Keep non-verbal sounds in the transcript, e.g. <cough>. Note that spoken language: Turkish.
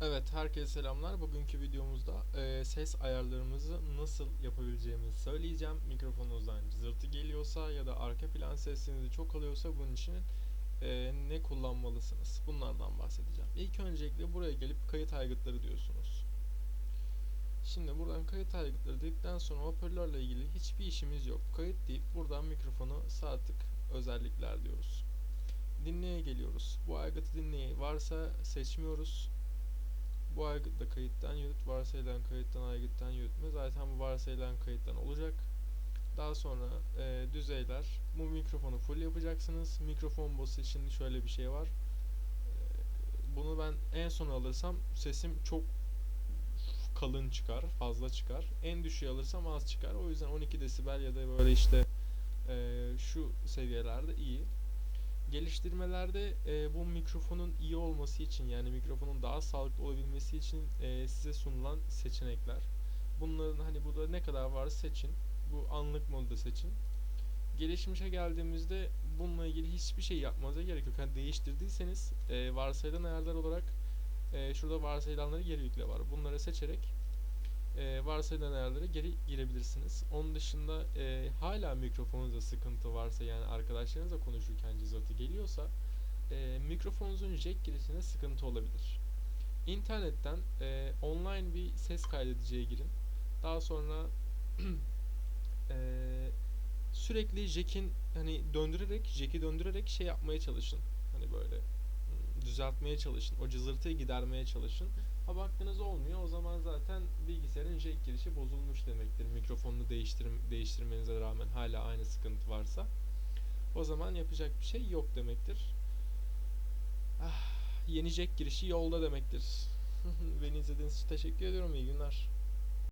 Evet, herkese selamlar. Bugünkü videomuzda e, ses ayarlarımızı nasıl yapabileceğimizi söyleyeceğim. Mikrofonunuzdan cızırtı geliyorsa ya da arka plan sesinizi çok alıyorsa bunun için e, ne kullanmalısınız? Bunlardan bahsedeceğim. İlk öncelikle buraya gelip kayıt aygıtları diyorsunuz. Şimdi buradan kayıt aygıtları dedikten sonra hoparlörle ilgili hiçbir işimiz yok. Kayıt deyip buradan mikrofonu sağ özellikler diyoruz. Dinleye geliyoruz. Bu aygıtı dinleyi varsa seçmiyoruz. Bu aygıtla kayıttan yürüt, varsayılan kayıttan aygıttan yürütme. Zaten bu varsayılan kayıttan olacak. Daha sonra e, düzeyler. Bu mikrofonu full yapacaksınız. Mikrofon bosu için şöyle bir şey var. E, bunu ben en son alırsam sesim çok kalın çıkar, fazla çıkar. En düşüğü alırsam az çıkar. O yüzden 12 desibel ya da böyle işte e, şu seviyelerde iyi. Geliştirmelerde e, bu mikrofonun iyi olması için yani mikrofonun daha sağlıklı olabilmesi için e, size sunulan seçenekler. Bunların hani burada ne kadar var seçin. Bu anlık modda seçin. Gelişmişe geldiğimizde bununla ilgili hiçbir şey yapmanıza gerek yok. Yani değiştirdiyseniz e, varsayılan ayarlar olarak e, şurada varsayılanları geri yükle var. Bunları seçerek e, varsayılan ayarlara geri girebilirsiniz. Onun dışında e, hala mikrofonunuzda sıkıntı varsa yani arkadaşlarınızla konuşurken cızırtı geliyorsa e, mikrofonunuzun jack girişine sıkıntı olabilir. İnternetten e, online bir ses kaydediciye girin. Daha sonra <clears throat> e, sürekli jack'in hani döndürerek, jack'i döndürerek şey yapmaya çalışın. Hani böyle hmm, düzeltmeye çalışın. O cızırtıyı gidermeye çalışın. Ha baktınız olmuyor o zaman zaten bilgisayarın girişi bozulmuş demektir. Mikrofonunu değiştir değiştirmenize rağmen hala aynı sıkıntı varsa. O zaman yapacak bir şey yok demektir. Ah, yeni jack girişi yolda demektir. <laughs> Beni izlediğiniz için teşekkür ediyorum. İyi günler.